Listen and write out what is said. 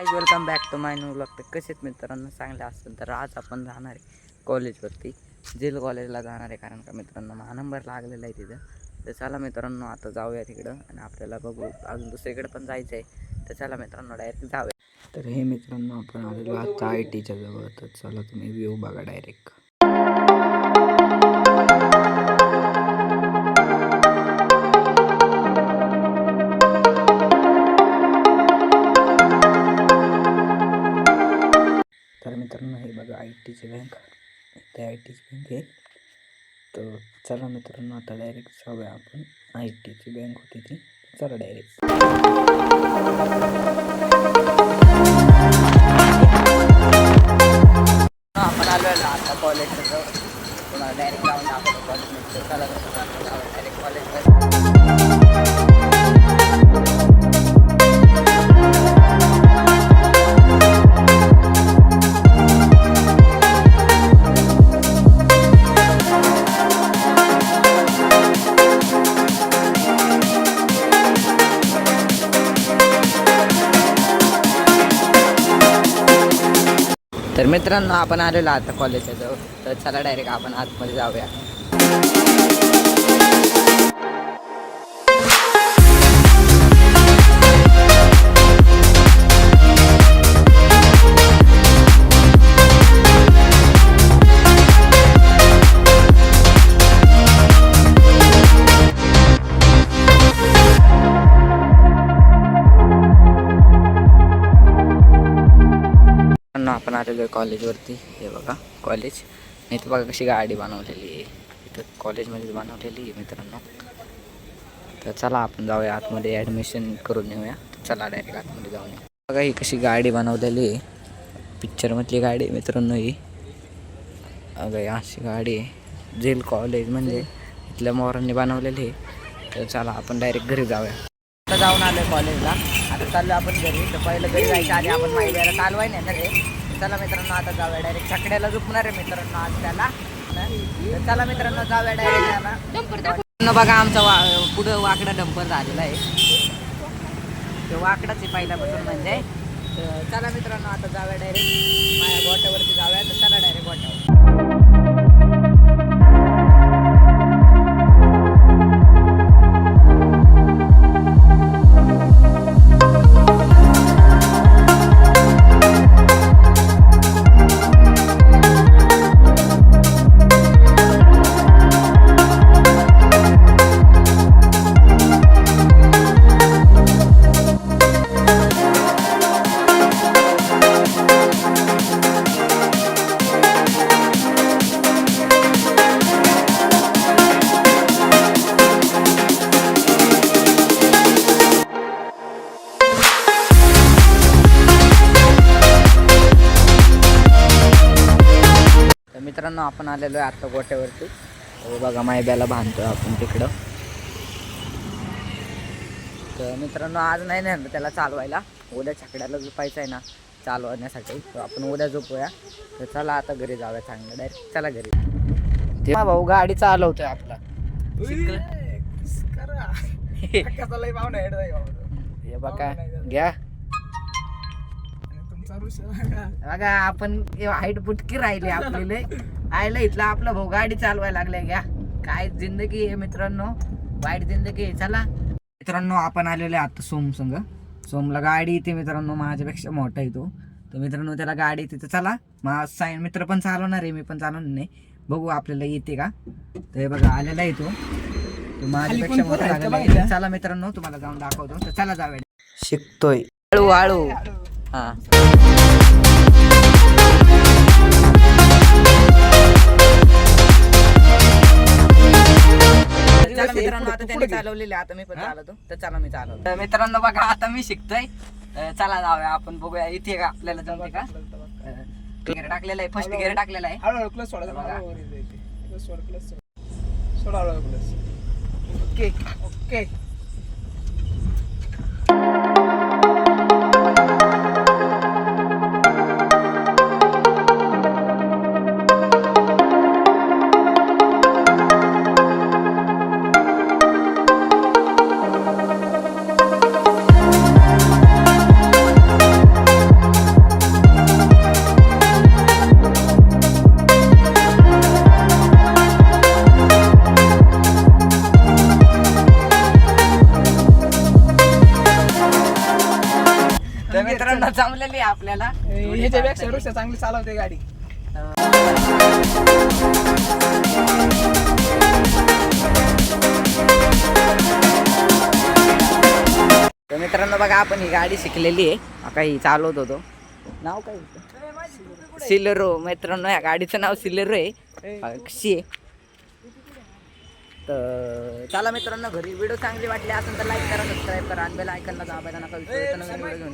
Guys welcome back to my new लागतं कसेच मित्रांनो? चांगले असतील तर आज आपण जाणार आहे कॉलेजवरती जेल कॉलेजला जाणार आहे कारण का मित्रांनो हा नंबर लागलेला आहे तिथं. तर चला मित्रांनो आता जाऊया तिकडं आणि आपल्याला बघू. अजून दुसरीकडे पण जायचं आहे. तर चला मित्रांनो डायरेक्ट जाऊया. तर हे मित्रांनो आपण आलेलो आता आय टीच्या जवळ. तर चला तुम्ही व्ह्यू बघा डायरेक्ट नमस्कार मित्रांनो हे बघा आय टीची बँक ते आय टीची बँक आहे. तर चला मित्रांनो आता डायरेक्ट जाऊया आपण. आय टीची बँक होती ती. चला डायरेक्ट आपण आलो आता कॉलेजचं पुन्हा डायरेक्ट जाऊन आपण कॉलेज चला तर मित्रांनो आपण आलेलो आता कॉलेजच्या जवळ. तर चला डायरेक्ट आपण आतमध्ये जाऊया. आलेलो आहे कॉलेजवरती हे बघा कॉलेज. नाही तर बघा कशी गाडी बनवलेली आहे. इथं कॉलेजमध्येच बनवलेली आहे मित्रांनो. तर चला आपण जाऊया आतमध्ये ॲडमिशन करून येऊया. चला डायरेक्ट आतमध्ये जाऊन येऊ. बघा ही कशी गाडी बनवलेली आहे. पिक्चरमधली गाडी आहे मित्रांनो ही. अगं अशी गाडी आहे. जेल कॉलेज म्हणजे इथल्या मोरांनी बनवलेली आहे. तर चला आपण डायरेक्ट घरी जाऊया. आता जाऊन आलो कॉलेजला. आता चाललो आपण घरी. तर पहिलं घरी जायचं आधी आपण माहिती चालवाय नाही ना रे चला मित्रांनो आता जाऊया डायरेक्ट छकड्याला झोपणार आहे मित्रांनो आज त्याला. तर चला मित्रांनो जाऊया डायरेक्ट त्याला. बघा आमचा वा पुढं वाकडा डंपर झालेला आहे. तो वाकडाच आहे पहिल्यापासून म्हणजे. तर चला मित्रांनो आता जाऊया डायरेक्ट माझ्या गोट्यावरती जाऊया तर चला डायरेक्ट गोट्यावर मित्रांनो आपण आलेलो आहे आता गोट्यावरती तर बघा मायब्याला बांधतो आपण तिकडं. तर मित्रांनो आज नाही ना त्याला चालवायला. उद्या छकड्याला झोपायचं आहे ना चालवण्यासाठी. तर आपण उद्या झोपूया. तर चला आता घरी जाऊया चांगलं. डायरेक्ट चला घरी. ते भाऊ गाडी चालवतोय आपला. हे बघा घ्या. बघा. आपण हाईट बुटकी राहिली आपल्याला आयला इथला आपला भाऊ गाडी चालवायला लागलाय घ्या. काय जिंदगी आहे मित्रांनो. वाईट जिंदगी आहे. चला. मित्रांनो आपण आलेले आता सोम संग. सोमला गाडी येते मित्रांनो माझ्यापेक्षा मोठा आहे तो. तर मित्रांनो त्याला गाडी येते तर चला. माझा साईन मित्र पण चालवणार आहे मी पण चालवणार नाही. बघू आपल्याला येते का? तर हे बघा आलेला आहे तो. तो माझ्यापेक्षा मोठा चला मित्रांनो तुम्हाला जाऊन दाखवतो. तर चला जाऊया. शिकतोय. हळू हळू. हा. चला मित्रांनो आता त्यांनी चालवलेले आता मी पण चालवतो. तर चला मी चालवतो. तर मित्रांनो बघा आता मी शिकतोय. चला जाऊया आपण बघूया इथे का आपल्याला जमते का? गिअर टाकलेला आहे फर्स्ट गिअर टाकलेला आहे. हळूहळू क्लच सोडायचा बघा. हळूहळू वर येते. क्लच सोड क्लच सोड सोड. हळूहळू क्लच ओके ओके. मित्रांनो जमलेली आहे आपल्याला. ह्याच्यापेक्षा रुक्षा चांगली चालवते गाडी. तर मित्रांनो बघा आपण ही गाडी शिकलेली आहे. आता ही चालवत होतो. नाव काय सिलेरो. मित्रांनो या गाडीचं नाव सिलेरो आहे. कशी आहे. तर चला मित्रांनो घरी व्हिडिओ चांगली वाटली असेल तर लाईक करा सबस्क्राईब करा आणि बेल आयकनला दाबायला नका व्हिडिओ घेऊन.